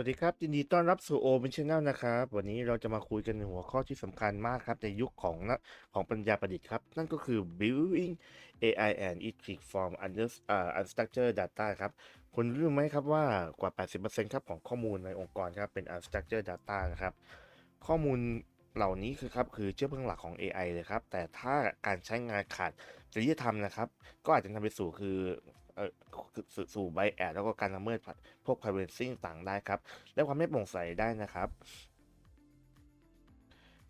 วัสดีครับยินดีต้อนรับสู่โอเ n นชแนลนะครับ วันนี้เราจะมาคุยกันในหัวข้อที่สำคัญมากครับ ในยุคของนะของปัญญาประดิษฐ์ครับ นั่นก็คือ building AI and ethics from under อ่า unstructured data ครับคุณรู้ไหมครับว่ากว่า 80%ครับของข้อมูลในองค์กรครับเป็น unstructured data นะครับ ข้อมูลเหล่านี้คือครับคือเชื้อเพลิงหลักของ AI เลยครับ แต่ถ้าการใช้งานขาดจริยธรรมนะครับ ก็อาจจะนำไปสู่คือ สู่สู่ไบแอดแล้วก็การละเมิดพวก privacy ต่างได้ครับ และความไม่โปร่งใสได้นะครับ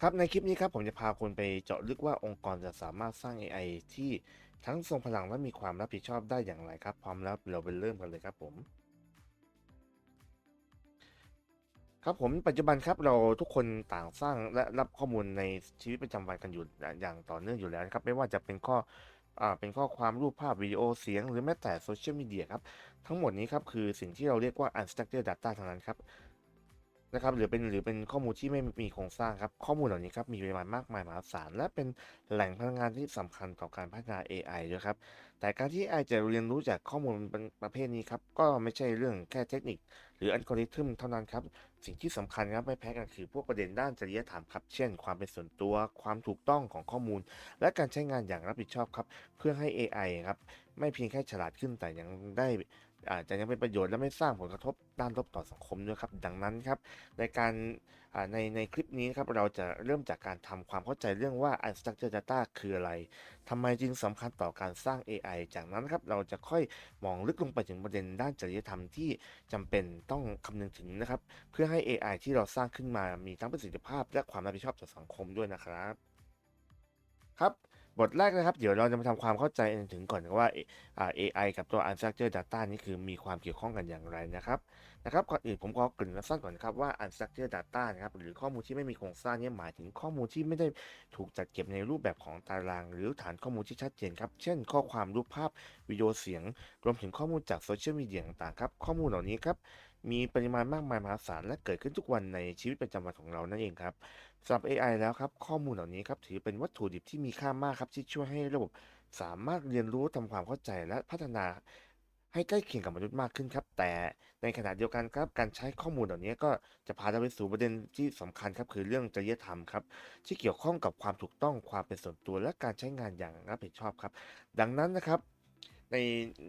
ครับ ในคลิปนี้ครับผมจะพาคนไปเจาะลึกว่าองค์กรจะสามารถสร้าง AI ที่ทั้งทรงพลังและมีความรับผิดชอบได้อย่างไรครับ พร้อมแล้วเราไปเริ่มกันเลยครับผมครับผมปัจจุบันครับเราทุกคนต่างสร้างและรับข้อมูลในชีวิตประจำวันกันอยู่อย่างต่อเนื่องอยู่แล้วนะครับ ไม่ว่าจะเป็นข้อ เป็นข้อความรูปภาพวิดีโอเสียง หรือแม้แต่โซเชียลมีเดียครับ ทั้งหมดนี้ครับคือสิ่งที่เราเรียกว่า unstructured data ทั้งนั้นครับ นะครับหรือเป็นหรือเป็นข้อมูลที่ไม่มีโครงสร้างครับ ข้อมูลเหล่านี้ครับมีปริมาณมากมายมหาศาลและเป็นแหล่งพลังงานที่สำคัญต่อการพัฒนา AI ด้วยครับ แต่การที่ AI จะเรียนรู้จากข้อมูลประเภทนี้ครับ ก็ไม่ใช่เรื่องแค่เทคนิค หรืออัลกอริทึมเท่านั้นครับ สิ่งที่สำคัญครับไม่แพ้กันคือพวกประเด็นด้านจริยธรรมครับ เช่น ความเป็นส่วนตัว ความถูกต้องของข้อมูล และการใช้งานอย่างรับผิดชอบครับ เพื่อให้ AI ครับไม่เพียงแค่ฉลาดขึ้นแต่ยังได้ อาจจะยังเป็นประโยชน์และไม่สร้างผลกระทบด้านลบต่อสังคมด้วยครับ ดังนั้นครับ ในการในในคลิปนี้ครับเราจะเริ่มจากการทำความเข้าใจเรื่องว่า unstructured data คืออะไรทำไมจึงสำคัญต่อการสร้าง AI จากนั้นครับเราจะค่อยมองลึกลงไปถึงประเด็นด้านจริยธรรมที่จำเป็นต้องคำนึงถึงนะครับ เพื่อให้ AI ที่เราสร้างขึ้นมามีทั้งประสิทธิภาพ และความรับผิดชอบต่อสังคมด้วยนะครับครับ บทแรกนะครับ เดี๋ยวเราจะมาทำความเข้าใจถึงก่อนว่า AI กับตัว Unstructured Data นี่คือมีความเกี่ยวข้องกันอย่างไรนะครับนะครับก่อนอื่นผมขอกริ่นสั้นก่อนนะครับว่า Unstructured Data นะครับหรือข้อมูลที่ไม่มีโครงสร้างนี่หมายถึงข้อมูลที่ไม่ได้ถูกจัดเก็บในรูปแบบของตาราง หรือฐานข้อมูลที่ชัดเจนครับ เช่น ข้อความรูปภาพวิดีโอเสียง รวมถึงข้อมูลจากโซเชียลมีเดียต่างๆครับข้อมูลเหล่านี้ครับมีปริมาณมากมายมหาศาลและเกิดขึ้นทุกวันในชีวิตประจำวันของเรานั่นเองครับสำหรับ AI แล้วครับ ข้อมูลเหล่านี้ครับถือเป็นวัตถุดิบที่มีค่ามากครับที่ช่วยให้ระบบสามารถเรียนรู้ทำความเข้าใจและพัฒนาให้ใกล้เคียงกับมนุษย์มากขึ้นครับ แต่ในขณะเดียวกันครับการใช้ข้อมูลเหล่านี้ก็จะพาเราไปสู่ประเด็นที่สำคัญครับคือเรื่องจริยธรรมครับที่เกี่ยวข้องกับความถูกต้องความเป็นส่วนตัวและการใช้งานอย่างรับผิดชอบครับ ดังนั้นนะครับ ใน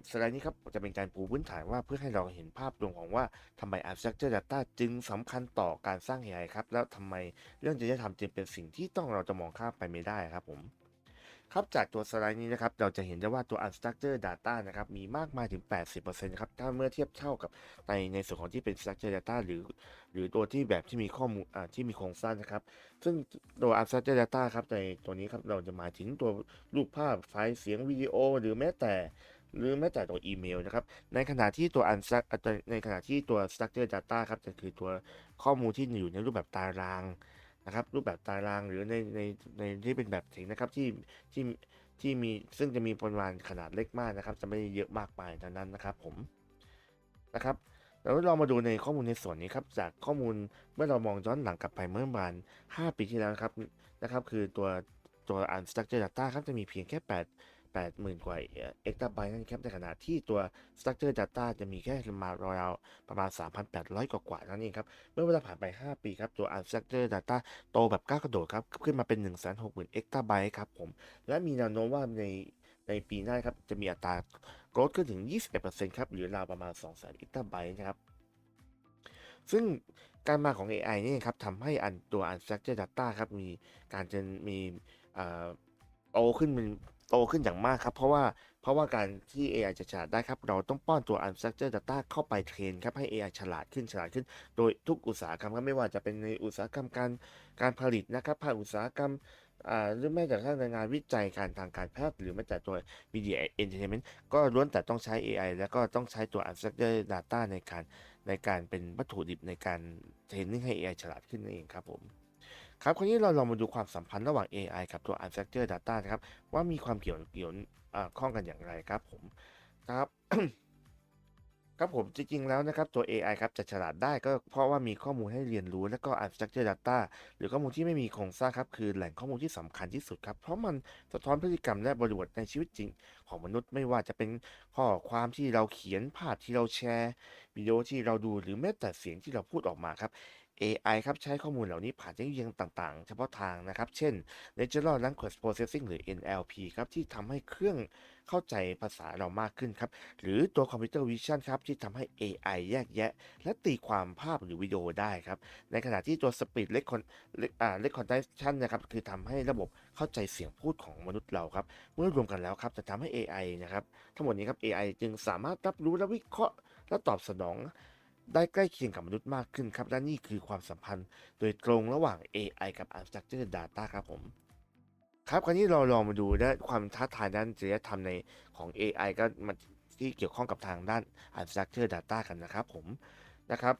สไลด์นี้ครับจะเป็นการปูพื้นฐานว่าเพื่อให้เราเห็นภาพรวมของว่าทำไม Abstraction Data จึงสำคัญต่อการสร้าง AI ครับ แล้วทำไมเรื่องจริยธรรมจึงเป็นสิ่งที่ต้องเราจะมองข้ามไปไม่ได้ครับผม ครับจากตัวสไลด์นี้นะครับ เราจะเห็นได้ว่าตัว Unstructured Data นะครับ มีมากมายถึง 80%ครับถ้าเมื่อเทียบเท่ากับในในส่วนของที่เป็น Structured Data หรือ หรือตัวที่แบบที่มีข้อมูลอ่าที่มีโครงสร้างนะครับ ซึ่งตัว Unstructured Data ครับในตัวนี้ครับ เราจะหมายถึงตัวรูปภาพไฟล์เสียงวิดีโอ หรือแม้แต่หรือแม้แต่ตัวอีเมลนะครับ ในขณะที่ตัว unstruct อ่าในขณะที่ตัว structure data ครับ จะคือตัวข้อมูลที่อยู่ในรูปแบบตาราง นะครับรูปแบบตารางหรือในในในที่เป็นแบบเข็งนะครับที่ที่ที่มีซึ่งจะมีปริมาณขนาดเล็กมากนะครับ จะไม่ได้เยอะมากมายดังนั้นนะครับผมนะครับแล้วเรามาดูในข้อมูลในส่วนนี้ครับจากข้อมูลเมื่อเรามองย้อนหลังกลับไปเมื่อประมาณ5ปีที่แล้วครับนะครับ คือตัวตัว unstructured data ครับจะมีเพียงแค่ 8 80,000 กว่าเอ็กตาไบต์นั่นครับในขณะที่ตัว structure data จะมีแค่มาราวๆประมาณ 3,800 กว่ากว่านั่นเองครับ เมื่อเวลาผ่านไป 5 ปีครับตัว unstructured data โตแบบก้าวกระโดดครับ ขึ้นมาเป็น 160,000เอ็กตาไบต์ครับผม และมีแนวโน้มว่าในในปีหน้าครับจะมีอัตราโกรธขึ้นถึง 21%ครับหรือราวประมาณ 200,000เอ็กตาไบต์นะครับซึ่งการมาของ AI นี่ครับทำให้อันตัว unstructured data ครับ มีการจะมีอ่าโตขึ้นเป็น โตขึ้นอย่างมากครับ เพราะว่าเพราะว่าการที่ AI จะฉลาดได้ครับ เราต้องป้อนตัว unstructured data เข้าไปเทรนครับให้ AI ฉลาดขึ้นฉลาดขึ้น โดยทุกอุตสาหกรรมครับไม่ว่าจะเป็นในอุตสาหกรรมการการผลิตนะครับภาคอุตสาหกรรมหรือแม้แต่ทั่งในงานวิจัยการทางการแพทย์หรือแม้แต่ตัว media entertainment ก็ล้วนแต่ต้องใช้ AI แล้วก็ต้องใช้ตัว unstructured data ในการในการเป็นวัตถุดิบในการเทรนนิ่งให้ AI ฉลาดขึ้นนั่นเองครับผม ครับคราวนี้เราลองมาดูความสัมพันธ์ระหว่าง AI กับตัว Unstructured Data นะครับ ว่ามีความเกี่ยวเกี่ยวข้องกันอย่างไรครับผมครับครับผมจริงๆแล้วนะครับตัว AI ครับจะฉลาดได้ก็เพราะว่ามีข้อมูลให้เรียนรู้ แล้วก็ Unstructured Data หรือข้อมูลที่ไม่มีโครงสร้างครับคือแหล่งข้อมูลที่สำคัญที่สุดครับ เพราะมันสะท้อนพฤติกรรมและบริบทในชีวิตจริง ของมนุษย์ไม่ว่าจะเป็นข้อความที่เราเขียนภาพที่เราแชร์วิดีโอที่เราดูหรือแม้แต่เสียงที่เราพูดออกมาครับ AI ครับใช้ข้อมูลเหล่านี้ผ่านเทคโนโลยีต่างๆ เฉพาะทางนะครับ เช่น Natural Language Processing หรือ NLP ครับ ที่ทำให้เครื่องเข้าใจภาษาเรามากขึ้นครับ หรือตัว Computer Vision ครับ ที่ทำให้ AI แยกแยะ และตีความภาพหรือวิดีโอได้ครับ ในขณะที่ตัว Speed Recon อ่า Recognition นะครับ คือทำให้ระบบเข้าใจเสียงพูดของมนุษย์เราครับ เมื่อรวมกันแล้วครับ จะทำให้ AI นะครับ ทั้งหมดนี้ครับ AI จึงสามารถรับรู้และวิเคราะห์และตอบสนอง ได้ใกล้เคียงกับมนุษย์มากขึ้นครับ และนี่คือความสัมพันธ์โดยตรงระหว่าง AI กับ Unstructured Data ครับผม ครับคราวนี้เราลองมาดูด้านความท้าทายด้านจริยธรรมในของ AI ก็มันที่เกี่ยวข้องกับทางด้าน Unstructured Data กันนะครับผมนะครับ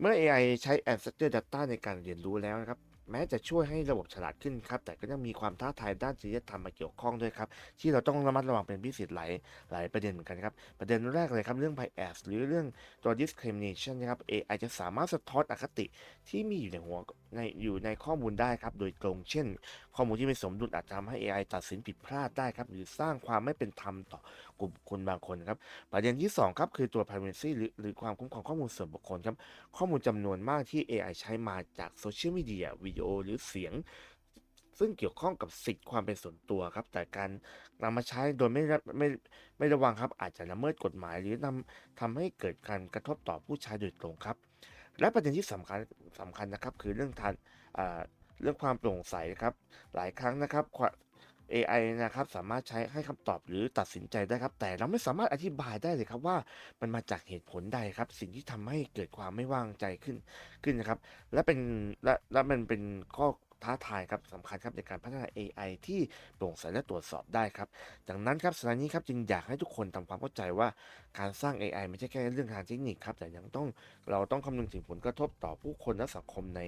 เมื่อ AI ใช้ Unstructured Data ในการเรียนรู้แล้วนะครับ แม้จะช่วยให้ระบบฉลาดขึ้นครับ แต่ก็ยังมีความท้าทายด้านจริยธรรมมาเกี่ยวข้องด้วยครับ ที่เราต้องระมัดระวังเป็นพิเศษหลายหลายประเด็นเหมือนกันครับ ประเด็นแรกเลยครับ เรื่อง bias หรือเรื่องตัว discrimination นะครับ AI จะสามารถสะท้อนอคติที่มีอยู่ในหัวในอยู่ในข้อมูลได้ครับ โดยตรงเช่น ข้อมูลที่ไม่สมดุลอาจทำให้ AI ตัดสินผิดพลาดได้ครับ หรือสร้างความไม่เป็นธรรมต่อกลุ่มคนบางคนครับ ประเด็นที่ 2 ครับ คือตัว privacy หรือหรือความคุ้มครองข้อมูลส่วนบุคคลครับ ข้อมูลจำนวนมากที่ AI ใช้มาจากโซเชียลมีเดียวิดีโอหรือเสียง ซึ่งเกี่ยวข้องกับสิทธิความเป็นส่วนตัวครับ แต่การนำมาใช้โดยไม่ระไม่ไม่ระวังครับ อาจจะละเมิดกฎหมาย หรือนำทำให้เกิดการกระทบต่อผู้ใช้โดยตรงครับ และประเด็นที่สำคัญสำคัญนะครับ คือเรื่องทานอ่า เรื่องความโปร่งใสครับ หลายครั้งนะครับ AI นะครับสามารถใช้ให้คำตอบหรือตัดสินใจได้ครับ แต่เราไม่สามารถอธิบายได้เลยครับว่ามันมาจากเหตุผลใดครับ สิ่งที่ทำให้เกิดความไม่วางใจขึ้นขึ้นนะครับ และเป็นและและมันเป็นข้อท้าทายครับสำคัญครับในการพัฒนา AI ที่โปร่งใสและตรวจสอบได้ครับดังนั้นครับสถานีครับจึงอยากให้ทุกคนทำความเข้าใจว่าการสร้าง AI ไม่ใช่แค่เรื่องทางเทคนิคครับแต่ยังต้องเราต้องคำนึงถึงผลกระทบต่อผู้คนและสังคมใน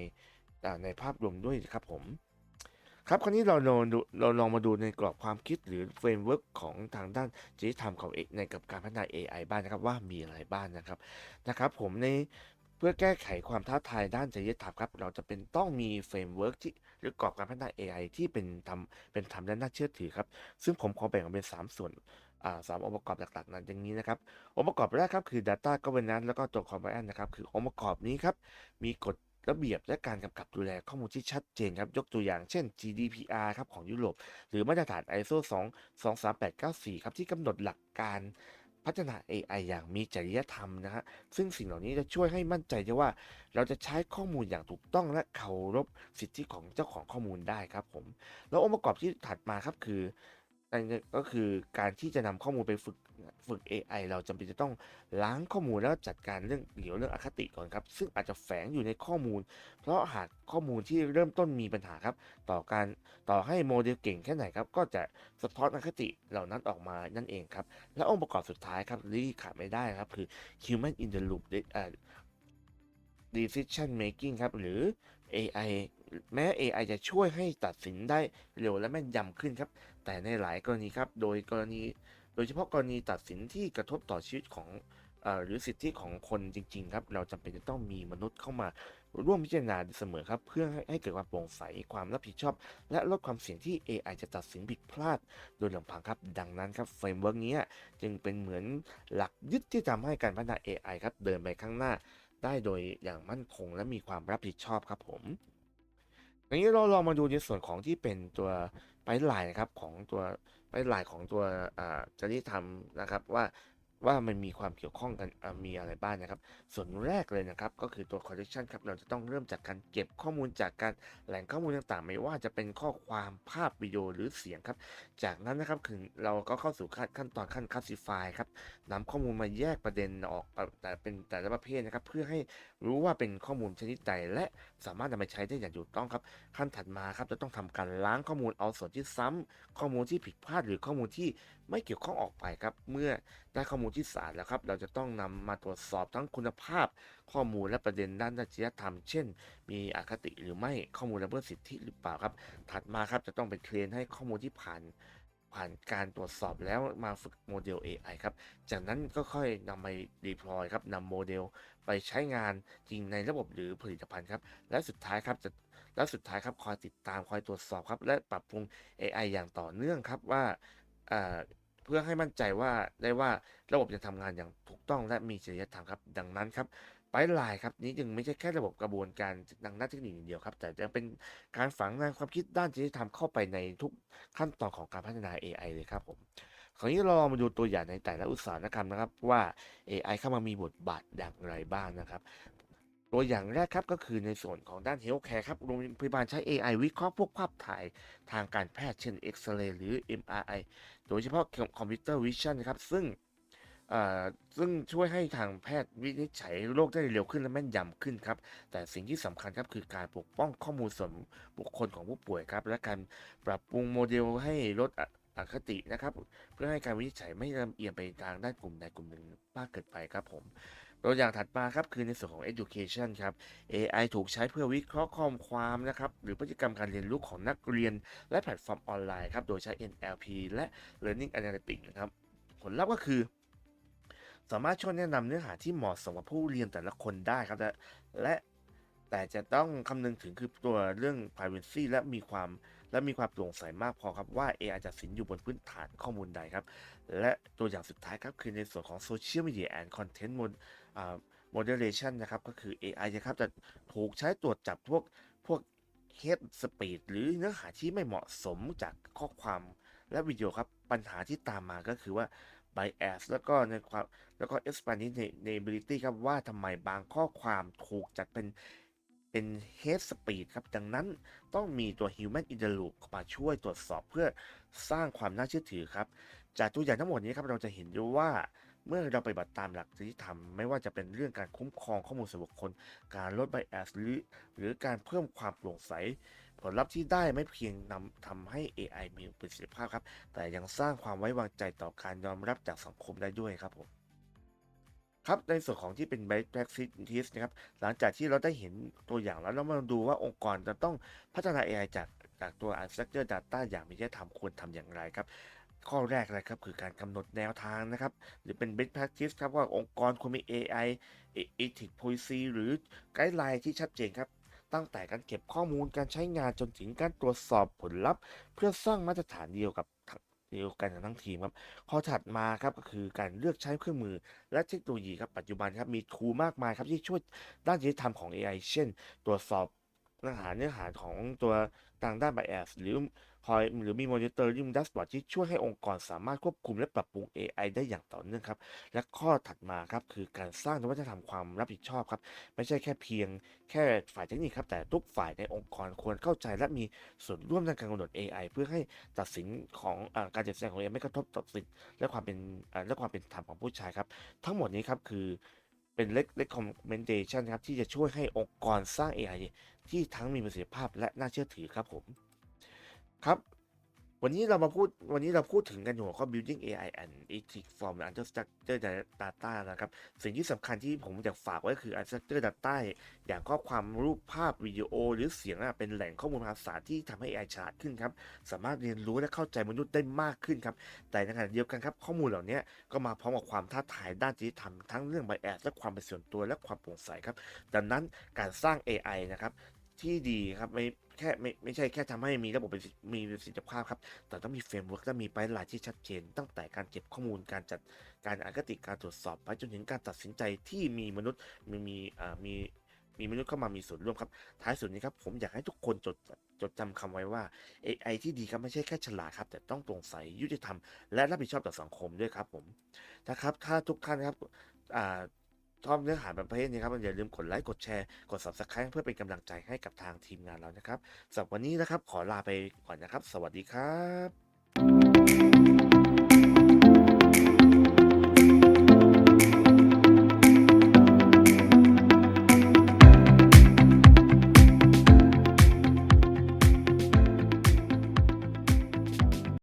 ในภาพรวมด้วยครับผม ครับ คราวนี้เราลองเราลองมาดูในกรอบความคิดหรือเฟรมเวิร์กของทางด้านจริยธรรมของเอกในกับการพัฒนา AI บ้างนะครับว่ามีอะไรบ้างนะครับนะครับ ผมในเพื่อแก้ไขความท้าทายด้านจริยธรรมครับ เราจะเป็นต้องมีเฟรมเวิร์กที่หรือกรอบการพัฒนา AI ที่เป็นธรรมเป็นธรรมและน่าเชื่อถือครับ ซึ่งผมขอแบ่งออกเป็น 3 ส่วนอ่าสามองค์ประกอบหลักๆนั้นอย่างนี้นะครับองค์ประกอบแรกครับคือ Data Governance แล้วก็ตัว Compliance นะครับ คือองค์ประกอบนี้ครับ มีกฎ ระเบียบและการกำกับดูแลข้อมูลที่ชัดเจนครับยกตัวอย่างเช่น GDPR ครับของยุโรป หรือมาตรฐาน ISO 2 23894 ครับที่กำหนดหลักการพัฒนา AI อย่างมีจริยธรรมนะฮะ ซึ่งสิ่งเหล่านี้จะช่วยให้มั่นใจได้ว่า เราจะใช้ข้อมูลอย่างถูกต้องและเคารพสิทธิของเจ้าของข้อมูลได้ครับผม แล้วองค์ประกอบที่ถัดมาครับคือ ก็คือการที่จะนำข้อมูลไปฝึกฝึก AI เราจำเป็นจะต้องล้างข้อมูลแล้วจัดการเรื่องเกี่ยวเรื่องอคติก่อนครับ ซึ่งอาจจะแฝงอยู่ในข้อมูล เพราะหากข้อมูลที่เริ่มต้นมีปัญหาครับ ต่อการต่อให้โมเดลเก่งแค่ไหนครับก็จะสะท้อนอคติเหล่านั้นออกมานั่นเองครับ และองค์ประกอบสุดท้ายครับที่ขาดไม่ได้ครับคือ human in the loop decision making ครับหรือ AI แม้ AI จะช่วยให้ตัดสินได้เร็วและแม่นยำขึ้นครับ แต่ในหลายกรณีครับ โดยกรณี โดยเฉพาะกรณีตัดสินที่กระทบต่อชีวิตของอหรือสิทธิของคนจริง ๆ ครับ เราจำเป็นจะต้องมีมนุษย์เข้ามาร่วมพิจารณาเสมอครับ เพื่อให้ใหเกิดความโปร่งใสความรับผิดชอบ และลดความเสี่ยงที่ AI จะตัดสินผิดพลาด โดยลำพังครับ ดังนั้นครับเฟรมเวิร์กนี้จึงเป็นเหมือนหลักยึดที่ทำให้การพัฒนา AI ครับเดินไปข้างหน้า ได้โดยอย่างมั่นคงและมีความรับผิดชอบครับผม อย่างนี้เราลองมาดูในส่วนของที่เป็นตัวไปไลน์นะครับของตัวไปไลน์ของตัวจริยธรรมนะครับว่า ว่ามันมีความเกี่ยวข้องกันมีอะไรบ้างนะครับ ส่วนแรกเลยนะครับ ก็คือตัว collection ครับ เราจะต้องเริ่มจากการเก็บข้อมูลจากการแหล่งข้อมูลต่างๆ ไม่ว่าจะเป็นข้อความภาพวิดีโอหรือเสียงครับ จากนั้นนะครับคือเราก็เข้าสู่ขั้นตอนขั้น classify ครับนำข้อมูลมาแยกประเด็นออกแต่เป็นแต่ละประเภทนะครับ เพื่อให้รู้ว่าเป็นข้อมูลชนิดใดและสามารถนำไปใช้ได้อย่างถูกต้องครับ ขั้นถัดมาครับจะต้องทำการล้างข้อมูลเอาส่วนที่ซ้ำข้อมูลที่ผิดพลาดหรือข้อมูลที่ไม่เกี่ยวข้องออกไปครับ เมื่อได้ข้อมูลที่สะอาดแล้วครับ เราจะต้องนำมาตรวจสอบทั้งคุณภาพ ข้อมูลและประเด็นด้านจริยธรรม เช่น มีอคติหรือไม่ข้อมูลละเมิดสิทธิหรือเปล่าครับ ถัดมาครับจะต้องไปเทรนให้ข้อมูลที่ผ่านผ่านการตรวจสอบแล้วมาฝึกโมเดล AI ครับ จากนั้นก็ค่อยนำไป deploy ครับนำโมเดลไปใช้งานจริงในระบบหรือผลิตภัณฑ์ครับ และสุดท้ายครับจะและสุดท้ายครับคอยติดตามคอยตรวจสอบครับ และปรับปรุง AI อย่างต่อเนื่องครับว่า เพื่อให้มั่นใจว่าได้ว่าระบบจะทำงานอย่างถูกต้องและมีจริยธรรมครับ ดังนั้นครับไปไลน์ครับนี้จึงไม่ใช่แค่ระบบกระบวนการทางด้านเทคนิคอย่างเดียวครับ แต่ยังเป็นการฝังแนวความคิดด้านจริยธรรมเข้าไปในทุกขั้นตอนของการพัฒนา AI เลยครับผมคราวนี้เราลองมาดูตัวอย่างในแต่ละอุตสาหกรรมนะครับว่า AI เข้ามามีบทบาทอย่างไรบ้างนะครับ ตัวอย่างแรกครับก็คือในส่วนของด้าน Healthcare ครับโรงพยาบาลใช้ AI วิเคราะห์พวกภาพถ่ายทางการแพทย์เช่น X-ray หรือ MRI โดยเฉพาะคอมพิวเตอร์วิชั่นครับซึ่งซึ่งช่วยให้ทางแพทย์วินิจฉัยโรคได้เร็วขึ้นและแม่นยำขึ้นครับ แต่สิ่งที่สำคัญครับคือการปกป้องข้อมูลส่วนบุคคลของผู้ป่วยครับ และการปรับปรุงโมเดลให้ลดออคตินะครับ เพื่อให้การวินิจฉัยไม่ลำเอียงไปทางด้านกลุ่มใดกลุ่มหนึ่งมากเกินไปครับผม ตัวอย่างถัดมาครับคือในส่วนของ education ครับ AI ถูกใช้เพื่อวิเคราะห์ข้อความนะครับหรือพฤติกรรมการเรียนรู้ของนักเรียน และแพลตฟอร์มออนไลน์ครับโดยใช้ NLP และ Learning Analytics นะครับผลลัพธ์ก็คือ สามารถช่วยแนะนำเนื้อหาที่เหมาะสมกับผู้เรียนแต่ละคนได้ครับและและแต่จะต้องคำนึงถึงคือตัวเรื่อง privacy และมีความและมีความโปร่งใสมากพอครับว่า AI จะสินอยู่บนพื้นฐานข้อมูลใดครับ และตัวอย่างสุดท้ายครับคือในส่วนของ Social Media and Content Moderation นะครับ ก็คือ AI นะครับ จะถูกใช้ตรวจจับพวกพวก Hate Speech หรือเนื้อหาที่ไม่เหมาะสมจากข้อความและวิดีโอครับ ปัญหาที่ตามมาก็คือว่า bias แล้วก็ในความแล้วก็ explainability ครับ ว่าทำไมบางข้อความถูกจัดเป็นเป็น hate speech ครับ ดังนั้นต้องมีตัว human in the loop มาช่วยตรวจสอบเพื่อสร้างความน่าเชื่อถือครับ จากตัวอย่างทั้งหมดนี้ครับ เราจะเห็นได้ว่า เมื่อเราปฏิบัติตามหลักจริยธรรมไม่ว่าจะเป็นเรื่องการคุ้มครองข้อมูลส่วนบุคคล การลด bias หรือ หรือการเพิ่มความโปร่งใส ผลลัพธ์ที่ได้ไม่เพียงนำทำให้ AI มีประสิทธิภาพครับ แต่ยังสร้างความไว้วางใจต่อการยอมรับจากสังคมได้ด้วยครับผมครับในส่วนของที่เป็น best practice นะครับหลังจากที่เราได้เห็นตัวอย่างแล้วเรามาดูว่าองค์กรจะต้องพัฒนา AI จากจากตัว Unstructured Data อย่างมีจริยธรรมควรทำอย่างไรครับ ข้อแรกเลยครับคือการกำหนดแนวทางนะครับ หรือเป็น best practice ครับว่าองค์กรควรมี AI ethic policy หรือไกด์ไลน์ที่ชัดเจนครับ ตั้งแต่การเก็บข้อมูลการใช้งานจนถึงการตรวจสอบผลลัพธ์ เพื่อสร้างมาตรฐานเดียวกับเดียวกันกับทั้งทีมครับข้อถัดมาครับก็คือการเลือกใช้เครื่องมือ และเทคโนโลยีครับปัจจุบันครับมีทูมากมายครับที่ช่วยด้านจริยธรรมของ AI เช่น ตรวจสอบเนื้อหาเนื้อหาของตัวทางด้าน bias หรือ คอยหรือมี monitoring dashboard ที่ช่วยให้องค์กรสามารถควบคุมและปรับปรุง AI ได้อย่างต่อเนื่องครับ และข้อถัดมาครับคือการสร้างนวัตกรรมความรับผิดชอบครับ ไม่ใช่แค่เพียงแค่ฝ่ายเทคนิคครับ แต่ทุกฝ่ายในองค์กรควรเข้าใจและมีส่วนร่วมในการกำหนด AI เพื่อให้ตัดสินของอการตัดสินใจของ AI ไม่กระทบต่อสิทธิและความเป็นและความเป็นธรรมของผู้ใช้ครับ ทั้งหมดนี้ครับคือเป็น recommendation ครับที่จะช่วยให้องค์กรสร้าง AI ที่ทั้งมีประสิทธิภาพและน่าเชื่อถือครับผม ครับ วันนี้เรามาพูดวันนี้เราพูดถึงกันหัวข้อ building AI and ethics from unstructured data นะครับ สิ่งที่สำคัญที่ผมอยากฝากไว้คือ unstructured data อย่างข้อความรูปภาพวิดีโอหรือเสียงเป็นแหล่งข้อมูลภาษาที่ทำให้ AI ฉลาดขึ้นครับ สามารถเรียนรู้และเข้าใจมนุษย์ได้มากขึ้นครับ แต่ในขณะเดียวกันครับ ข้อมูลเหล่านี้ก็มาพร้อมกับความท้าทายด้านจริยธรรมทั้งเรื่อง bias และความเป็นส่วนตัวและความโปร่งใสครับ ดังนั้นการสร้าง AI นะครับ ที่ดีครับไม่แค่ไม่ไม่ใช่แค่ทำให้มีระบบมีประสิทธิภาพครับ แต่ต้องมีเฟรมเวิร์กและมีไปลายที่ชัดเจน ตั้งแต่การเก็บข้อมูลการจัดการอคติการตรวจสอบ ไปจนถึงการตัดสินใจที่มีมนุษย์มีมีอ่ามีมีมนุษย์เข้ามามีส่วนร่วมครับ ท้ายสุดนี้ครับ ผมอยากให้ทุกคนจดจดจำคำไว้ว่า AI ที่ดีครับไม่ใช่แค่ฉลาดครับ แต่ต้องโปร่งใสยุติธรรม และรับผิดชอบต่อสังคมด้วยครับผมนะครับถ้าทุกท่านครับอ่า ชอบเนื้อหาแบบประเภทนี้ครับอย่าลืมกดไลค์กดแชร์กด subscribe เพื่อเป็นกำลังใจให้กับทางทีมงานเรานะครับสำหรับวันนี้นะครับ ขอลาไปก่อนนะครับ สวัสดีครับ